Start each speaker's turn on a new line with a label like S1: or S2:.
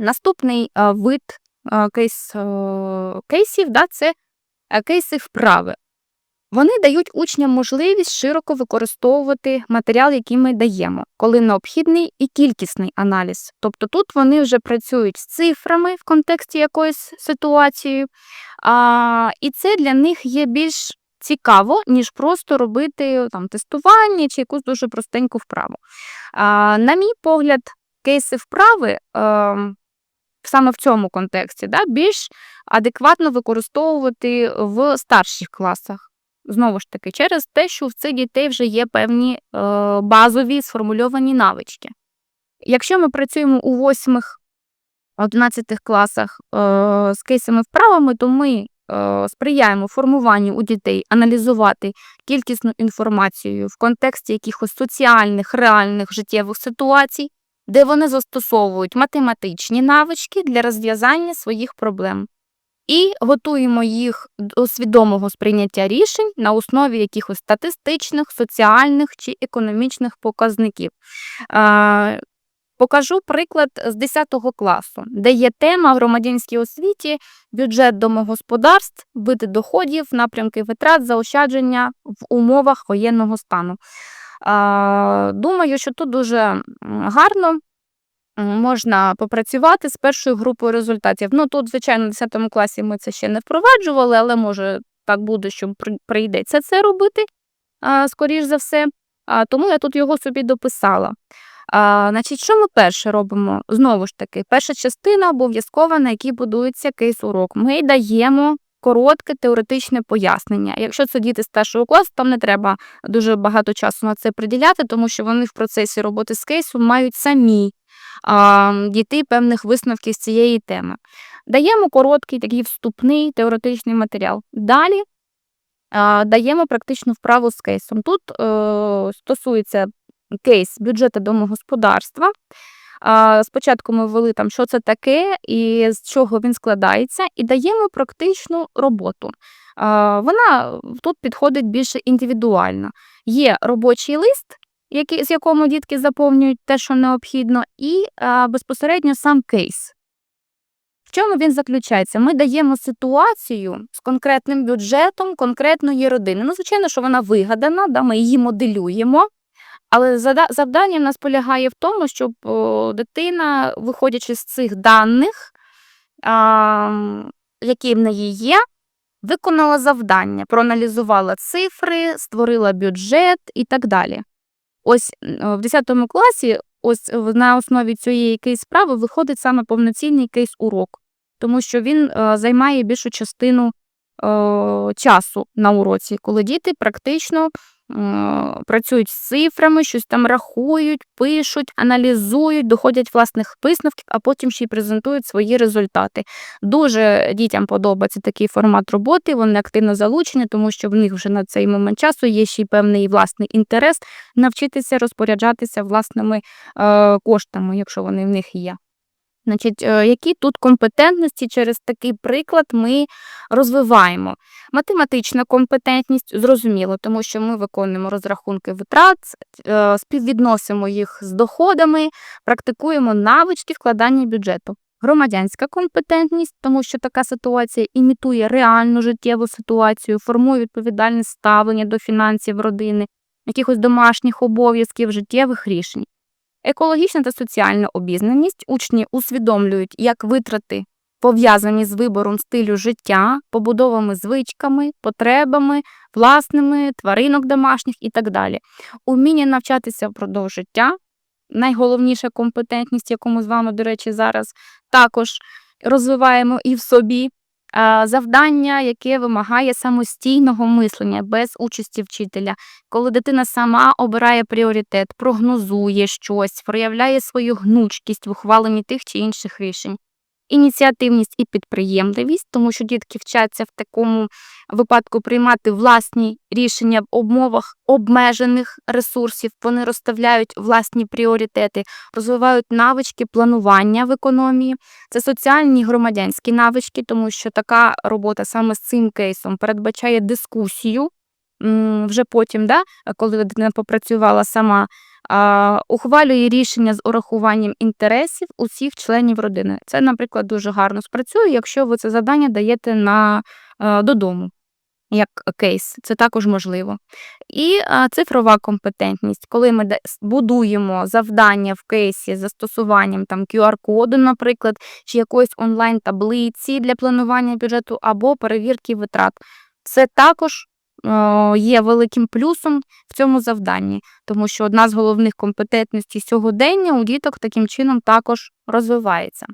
S1: Наступний е, вид е, кейс, е, кейсів да, це кейси вправи. Вони дають учням можливість широко використовувати матеріал, який ми даємо, коли необхідний і кількісний аналіз. Тобто тут вони вже працюють з цифрами в контексті якоїсь ситуації, а, і це для них є більш цікаво, ніж просто робити там, тестування чи якусь дуже простеньку вправу. А, на мій погляд, кейси вправи. Е, Саме в цьому контексті да, більш адекватно використовувати в старших класах. Знову ж таки, через те, що в цих дітей вже є певні е, базові сформульовані навички. Якщо ми працюємо у 8-11 класах е, з кейсами вправами, то ми е, сприяємо формуванню у дітей аналізувати кількісну інформацію в контексті якихось соціальних, реальних життєвих ситуацій, де вони застосовують математичні навички для розв'язання своїх проблем. І готуємо їх до свідомого сприйняття рішень на основі якихось статистичних, соціальних чи економічних показників. Е, Покажу приклад з 10 класу, де є тема в громадянській освіті, бюджет домогосподарств, види доходів, напрямки витрат, заощадження в умовах воєнного стану. Думаю, що тут дуже гарно можна попрацювати з першою групою результатів. Ну тут, звичайно, в 10 класі ми це ще не впроваджували, але може так буде, що прийдеться це робити, скоріш за все. Тому я тут його собі дописала. Значить, що ми перше робимо? Знову ж таки, перша частина обов'язкова, на якій будується кейс-урок. Ми даємо коротке теоретичне пояснення. Якщо це діти старшого класу, там не треба дуже багато часу на це приділяти, тому що вони в процесі роботи з кейсом мають самі а, дійти певних висновків з цієї теми. Даємо короткий такий вступний теоретичний матеріал. Далі даємо практичну вправу з кейсом. Тут е, стосується кейс бюджету домогосподарства. Спочатку ми ввели там, що це таке і з чого він складається, і даємо практичну роботу. Вона тут підходить більше індивідуально. Є робочий лист, з якому дітки заповнюють те, що необхідно, і безпосередньо сам кейс. В чому він заключається? Ми даємо ситуацію з конкретним бюджетом конкретної родини. Ну, звичайно, що вона вигадана, да, ми її моделюємо. Але завдання в нас полягає в тому, щоб дитина, виходячи з цих даних, які в неї є, виконала завдання, проаналізувала цифри, створила бюджет і так далі. Ось в 10 класі, ось на основі цієї кейс справи виходить саме повноцінний кейс-урок, тому що він е, займає більшу частину часу на уроці, коли діти практично працюють з цифрами, щось там рахують, пишуть, аналізують, доходять власних висновків, а потім ще й презентують свої результати. Дуже дітям подобається такий формат роботи, вони активно залучені, тому що в них вже на цей момент часу є ще й певний власний інтерес навчитися розпоряджатися власними коштами, якщо вони в них є. Значить, е, які тут компетентності через такий приклад ми розвиваємо? Математична компетентність, зрозуміло, тому що ми виконуємо розрахунки витрат, е, співвідносимо їх з доходами, практикуємо навички вкладання бюджету. Громадянська компетентність, тому що така ситуація імітує реальну життєву ситуацію, формує відповідальне ставлення до фінансів родини, якихось домашніх обов'язків, життєвих рішень. Екологічна та соціальна обізнаність учні усвідомлюють, як витрати пов'язані з вибором стилю життя, побудовими звичками, потребами, власними, тваринок домашніх і так далі. Уміння навчатися впродовж життя найголовніша компетентність, яку ми з вами, до речі, зараз також розвиваємо і в собі. Завдання, яке вимагає самостійного мислення без участі вчителя, коли дитина сама обирає пріоритет, прогнозує щось, проявляє свою гнучкість в ухваленні тих чи інших рішень. Ініціативність і підприємливість, тому що дітки вчаться в такому випадку приймати власні рішення в умовах обмежених ресурсів, вони розставляють власні пріоритети, розвивають навички планування в економії. Це соціальні громадянські навички, тому що така робота саме з цим кейсом передбачає дискусію вже потім, да, коли дитина попрацювала сама. Ухвалює рішення з урахуванням інтересів усіх членів родини. Це, наприклад, дуже гарно спрацює, якщо ви це завдання даєте на, е, додому як кейс. Це також можливо. І а, цифрова компетентність, коли ми будуємо завдання в кейсі з застосуванням там QR-коду, наприклад, чи якоїсь онлайн-таблиці для планування бюджету або перевірки витрат. Це також е, є великим плюсом в цьому завданні, тому що одна з головних компетентностей сьогодення у діток таким чином також розвивається.